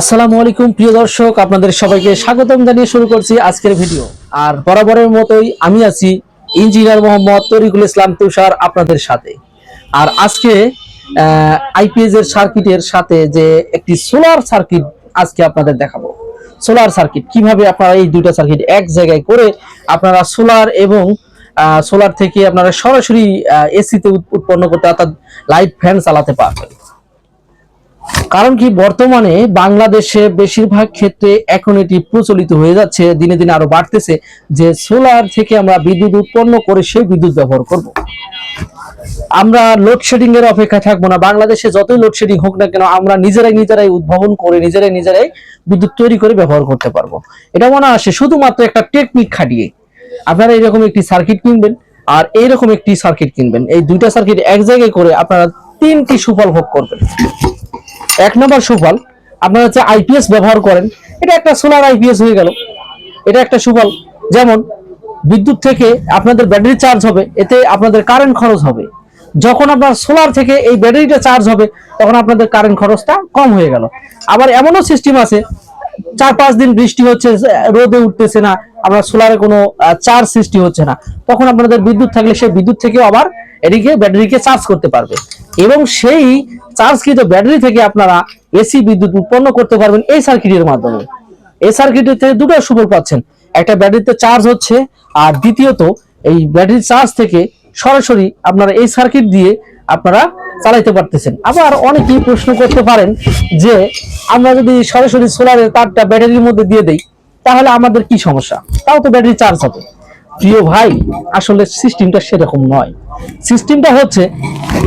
আসসালামু আলাইকুম প্রিয় দর্শক, আপনাদের সবাইকে স্বাগতম জানিয়ে শুরু করছি আজকের ভিডিও। আর বরাবরের মতোই আমি আছি ইঞ্জিনিয়ার মোহাম্মদ তরিকুল ইসলাম তুষার আপনাদের সাথে। আর আজকে আইপিএস এর সার্কিটের সাথে যে একটি সোলার সার্কিট আজকে আপনাদের দেখাবো। সোলার সার্কিট, কীভাবে আপনারা এই দুইটা সার্কিট এক জায়গায় করে আপনারা সোলার এবং সোলার থেকে আপনারা সরাসরি এসিতে উৎপন্ন করতে অর্থাৎ লাইট ফ্যান চালাতে পারবেন। কারণ কি, বর্তমানে বাংলাদেশে বেশিরভাগ ক্ষেত্রে এখন এটি প্রচলিত হয়ে যাচ্ছে। দিনে দিনে আরও বাড়তেছে যে সোলার থেকে আমরা বিদ্যুৎ উৎপন্ন করে সেই বিদ্যুৎ ব্যবহার করব। আমরা লোডশেডিং এর অপেক্ষা থাকব না। বাংলাদেশে যতই লোডশেডিং হোক না কেন, আমরা নিজেরাই নিজেরাই উদ্ভাবন করে নিজেরাই নিজেরাই বিদ্যুৎ তৈরি করে ব্যবহার করতে পারব। এটা মনে আসে শুধুমাত্র একটা টেকনিক খাটিয়ে। আপনারা এরকম একটি সার্কিট কিনবেন আর এইরকম একটি সার্কিট কিনবেন। এই দুইটা সার্কিট এক জায়গায় করে আপনারা তিনটি সুফল ভোগ করবেন। এক নম্বর সুফল, আপনারা হচ্ছে আইপিএস ব্যবহার করেন। এটা একটা সোলার আইপিএস হয়ে গেল। এটা একটা সুফল। যেমন, বিদ্যুৎ থেকে আপনাদের ব্যাটারি চার্জ হবে, এতে আপনাদের কারেন্ট খরচ হবে। যখন আপনার সোলার থেকে এই ব্যাটারিটা চার্জ হবে, তখন আপনাদের কারেন্ট খরচটা কম হয়ে গেল। আবার এমনও সিস্টেম আছে চার পাঁচ দিন বৃষ্টি হচ্ছে, রোদে উঠতেছে না আপনার সোলারে কোনো চার্জ সৃষ্টি হচ্ছে না। তখন আপনাদের বিদ্যুৎ থাকলে সেই বিদ্যুৎ থেকেও আবার এদিকে ব্যাটারিকে চার্জ করতে পারবে। এবং সেই চার্জকৃত ব্যাটারি থেকে আপনারা এসি বিদ্যুৎ উৎপন্ন করতে পারবেন এই সার্কিটের মাধ্যমে। এই সার্কিটের থেকে দুটো সুফল পাচ্ছেন। একটা ব্যাটারিতে চার্জ হচ্ছে, আর দ্বিতীয়ত এই ব্যাটারি চার্জ থেকে সরাসরি আপনারা এই সার্কিট দিয়ে আপনারা চালাইতে পারতেছেন। আবার অনেকেই প্রশ্ন করতে পারেন যে, আমরা যদি সরাসরি সোলারের তারটা ব্যাটারির মধ্যে দিয়ে দেই, তাহলে আমাদের কি সমস্যা? তাও তো ব্যাটারি চার্জ হবে। প্রিয় ভাই, আসলে সিস্টেমটা সেরকম নয়। সিস্টেমটা হচ্ছে,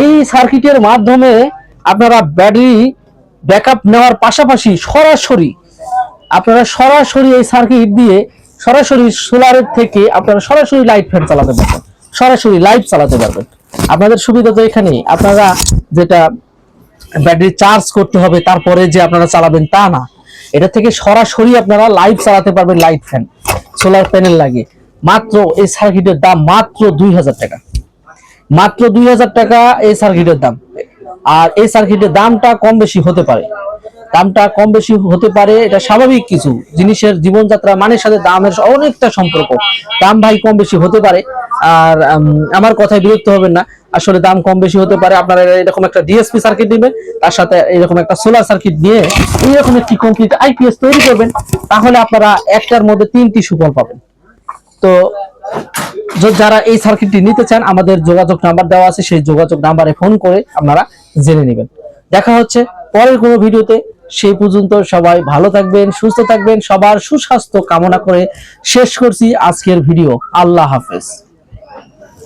এই সার্কিটের মাধ্যমে আপনারা ব্যাটারি ব্যাকআপ নেওয়ার পাশাপাশি সরাসরি, আপনারা সরাসরি এই সার্কিট দিয়ে সরাসরি সোলারের থেকে আপনারা সরাসরি লাইট ফ্যান চালাতে পারবেন। সরাসরি লাইট চালাতে পারবেন। আপনাদের সুবিধা তো এখানেই। আপনারা যেটা ব্যাটারি চার্জ করতে হবে, তারপরে যে আপনারা চালাবেন তা না। এটা থেকে সরাসরি আপনারা লাইট চালাতে পারবেন, লাইট ফ্যান, সোলার প্যানেল লাগে মাত্র এই সার্কিটের দাম মাত্র দুই হাজার টাকা। মাত্র দুই হাজার টাকা এই সার্কিটের দাম। আর এই সার্কিটের দামটা কম বেশি হতে পারে। দামটা কম বেশি হতে পারে, এটা স্বাভাবিক কিছু। জিনিসের জীবনযাত্রা, মানের সাথে দামের অনেকটা সম্পর্ক। দাম ভাই কম বেশি হতে পারে। আর আমার কথায় বিরক্ত হবেন না। আসলে দাম কম বেশি হতে পারে। আপনারা এরকম একটা ডিএসপি সার্কিট নেবেন তার সাথে এরকম একটা সোলার সার্কিট নিয়ে এইরকম একটি কমপ্লিট আইপিএস তৈরি করবেন, তাহলে আপনারা একটার মধ্যে তিনটি সুফল পাবেন। তো যারা এই সার্কিটটি নিতে চান, আমাদের যোগাযোগ নাম্বার দেওয়া আছে, সেই যোগাযোগ নাম্বারে ফোন করে আপনারা জেনে নেবেন। দেখা হচ্ছে পরের কোনো ভিডিওতে। সেই পর্যন্ত সবাই ভালো থাকবেন, সুস্থ থাকবেন, সবার সুস্বাস্থ্য কামনা করে শেষ করছি আজকের ভিডিও। আল্লাহ হাফেজ।